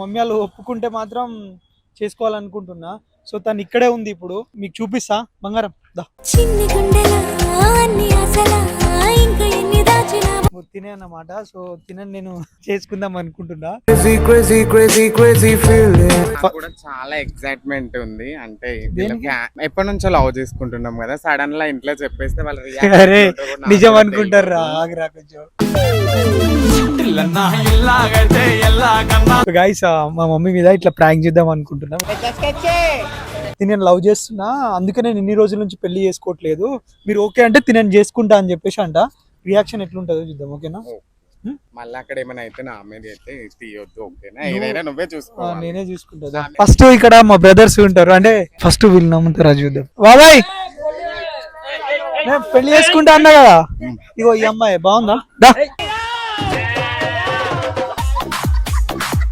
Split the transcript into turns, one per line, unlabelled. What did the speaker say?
Mummy వాళ్ళు ఒప్పుకుంటే మాత్రం చేసుకోవాలనుకుంటున్నా. సో తను ఇక్కడే ఉంది ఇప్పుడు. మీకు చూపిస్తా. బంగారం దా. తినే అన్నమాట. సో తినని నేను చేసుకుందాం అనుకుంటున్నా.
కూడా చాలా ఎక్సైట్మెంట్ ఉంది. అంటే ఎప్పటి నుంచో లవ్ చేసుకుంటున్నాం కదా. సడన్ లా ఇంట్లో చెప్పేస్తే వాళ్ళ
అరే నిజం అనుకుంటారు? రా ఆగిరా కొంచెం. గైస్ మా మమ్మీ మీద ఇట్లా ప్రాంక్ చేద్దాం అనుకుంటున్నా. నేను లవ్ చేస్తున్నా అందుకే నేను ఇన్ని రోజుల నుంచి పెళ్ళి చేసుకోవట్లేదు. మీరు ఓకే అంటే తినని చేసుకుంటా అని చెప్పేసి అంట. రియాక్షన్ ఎట్లుంటుందో చూద్దాం ఓకేనా
మళ్ళీ అక్కడ ఏమైనా అయితే నా అయితే తీయొద్దు ఓకేనా ఏదైనా నువ్వే
ఆ,
చూసుకో
నేనే చూసుకుంటా ఫస్ట్ ఇక్కడ మా బ్రదర్స్ ఉంటారు అంటే ఫస్ట్ వీళ్ళు నమ్ముతారా చూద్దాం. బాబాయ్! పెళ్ళి చేసుకుంటా అన్నా కదా? ఇగో ఈ అమ్మాయి బాగుందా?